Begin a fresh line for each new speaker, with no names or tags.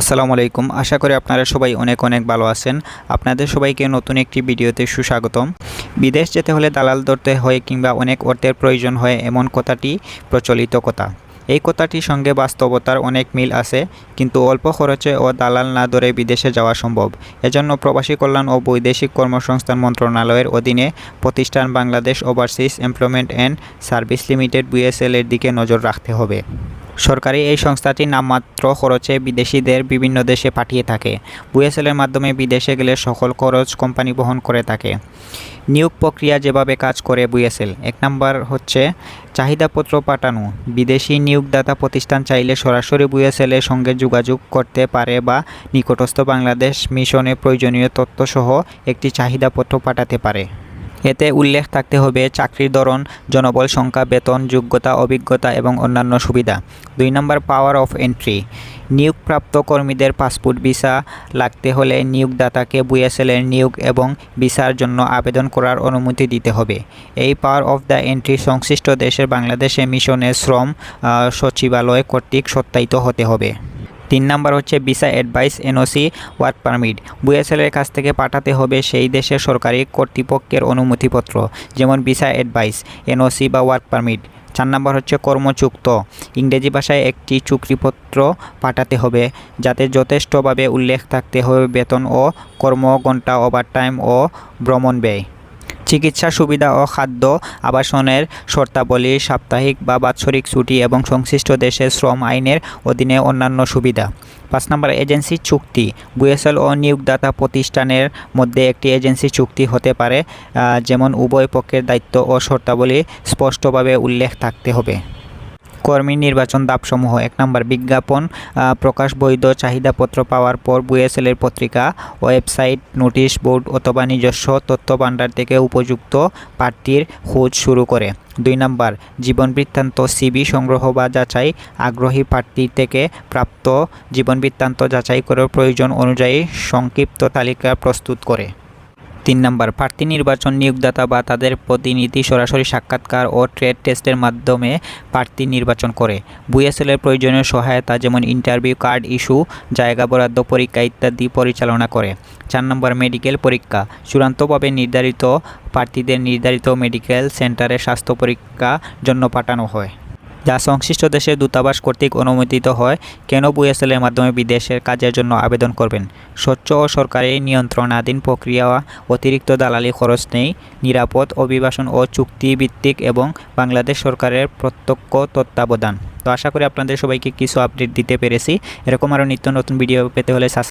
আসসালামু আলাইকুম। আশা করি আপনারা সবাই অনেক অনেক ভালো আছেন। আপনাদের সবাইকে নতুন একটি ভিডিওতে সুস্বাগতম। বিদেশ যেতে হলে দালাল ধরতে হয় কিংবা অনেক অর্থের প্রয়োজন হয় এমন কথাটি প্রচলিত কথা। এই কথাটির সঙ্গে বাস্তবতার অনেক মিল আছে, কিন্তু অল্প খরচে ও দালাল না ধরে বিদেশে যাওয়া সম্ভব। এজন্য প্রবাসী কল্যাণ ও বৈদেশিক কর্মসংস্থান মন্ত্রণালয়ের অধীনে প্রতিষ্ঠান Bangladesh overseas employment and service limited BSL এর দিকে নজর রাখতে হবে। সরকারি এই সংস্থাটি নামমাত্র খরচে বিদেশিদের বিভিন্ন দেশে পাঠিয়ে থাকে। বুয়েসেলের মাধ্যমে বিদেশে গেলে সকল খরচ কোম্পানি বহন করে থাকে। নিয়োগ প্রক্রিয়া যেভাবে কাজ করে বুয়েসেল, এক নাম্বার হচ্ছে চাহিদাপত্র পাঠানো। বিদেশি নিয়োগদাতা প্রতিষ্ঠান চাইলে সরাসরি বুয়েসেলের সঙ্গে যোগাযোগ করতে পারে বা নিকটস্থ বাংলাদেশ মিশনে প্রয়োজনীয় তথ্যসহ একটি চাহিদাপত্র পাঠাতে পারে। এতে উল্লেখ থাকতে হবে চাকরির ধরন, জনবল সংখ্যা, বেতন, যোগ্যতা, অভিজ্ঞতা এবং অন্যান্য সুবিধা। দুই নম্বর পাওয়ার অফ এন্ট্রি নিয়োগপ্রাপ্ত কর্মীদের পাসপোর্ট ভিসা লাগতে হলে নিয়োগদাতাকে বুয়েসেলের নিয়োগ এবং ভিসার জন্য আবেদন করার অনুমতি দিতে হবে। এই পাওয়ার অফ দ্য এন্ট্রি সংশ্লিষ্ট দেশের বাংলাদেশে মিশনের শ্রম সচিবালয় কর্তৃক সত্যায়িত হতে হবে। তিন নাম্বার হচ্ছে visa advice NOC work permit. বুয়েসেলের কাছ থেকে পাঠাতে হবে সেই দেশের সরকারি কর্তৃপক্ষের অনুমতিপত্র, যেমন ভিসা অ্যাডভাইস, এনওসি বা ওয়ার্ক পারমিট। চার নাম্বার হচ্ছে কর্মচুক্ত, ইংরেজি ভাষায় একটি চুক্তিপত্র পাঠাতে হবে, যাতে যথেষ্টভাবে উল্লেখ থাকতে হবে বেতন ও কর্মঘণ্টা ওভারটাইম ও ভ্রমণ ব্যয়। চিকিৎসা সুবিধা ও খাদ্য আবাসনের শর্তাবলী, সাপ্তাহিক বা বাৎসরিক ছুটি এবং সংশ্লিষ্ট দেশের শ্রম আইনের অধীনে অন্যান্য সুবিধা। পাঁচ নম্বর, এজেন্সি চুক্তি। বুয়েসেল ও নিয়োগদাতা প্রতিষ্ঠানের মধ্যে একটি এজেন্সি চুক্তি হতে পারে যেমন উভয় পক্ষের দায়িত্ব ও শর্তাবলী স্পষ্টভাবে উল্লেখ থাকতে হবে। কর্মী নির্বাচন দাবসমূহ এক নম্বর বিজ্ঞাপন প্রকাশ বৈধ চাহিদাপত্র পাওয়ার পর বুয়েসেলের পত্রিকা, ওয়েবসাইট, নোটিশ বোর্ড অথবা নিজস্ব তথ্য ভাণ্ডার থেকে উপযুক্ত প্রার্থীর খোঁজ শুরু করে। দুই নম্বর, জীবন বৃত্তান্ত সিবি সংগ্রহ বা যাচাই, আগ্রহী প্রার্থী থেকে প্রাপ্ত জীবন বৃত্তান্ত যাচাই করার প্রয়োজন অনুযায়ী সংক্ষিপ্ত তালিকা প্রস্তুত করে। তিন নম্বর, প্রার্থী নির্বাচন নিয়োগদাতা বা তাদের প্রতিনিধি সরাসরি সাক্ষাৎকার ও ট্রেড টেস্টের মাধ্যমে প্রার্থী নির্বাচন করে। বুয়েসেলের প্রয়োজনীয় সহায়তা যেমন ইন্টারভিউ কার্ড ইস্যু, জায়গা বরাদ্দ পরীক্ষা ইত্যাদি পরিচালনা করে। চার নম্বর, মেডিকেল পরীক্ষা। চূড়ান্তভাবে নির্ধারিত প্রার্থীদের নির্ধারিত মেডিকেল সেন্টারে স্বাস্থ্য পরীক্ষা জন্য পাঠানো হয়। যা সংশ্লিষ্ট দেশের দূতাবাস কর্তৃক অনুমোদিত হয়, কেন বুয়েসেলের মাধ্যমে বিদেশের কাজের জন্য আবেদন করবেন? স্বচ্ছ ও সরকারি নিয়ন্ত্রণাধীন প্রক্রিয়া, অতিরিক্ত দালালি খরচ নেই, নিরাপদ অভিবাসন ও চুক্তিভিত্তিক এবং বাংলাদেশ সরকারের প্রত্যক্ষ তত্ত্বাবধান। তো আশা করি আপনাদের সবাইকে কিছু আপডেট দিতে পেরেছি। এরকম আরও নিত্য নতুন ভিডিও পেতে হলে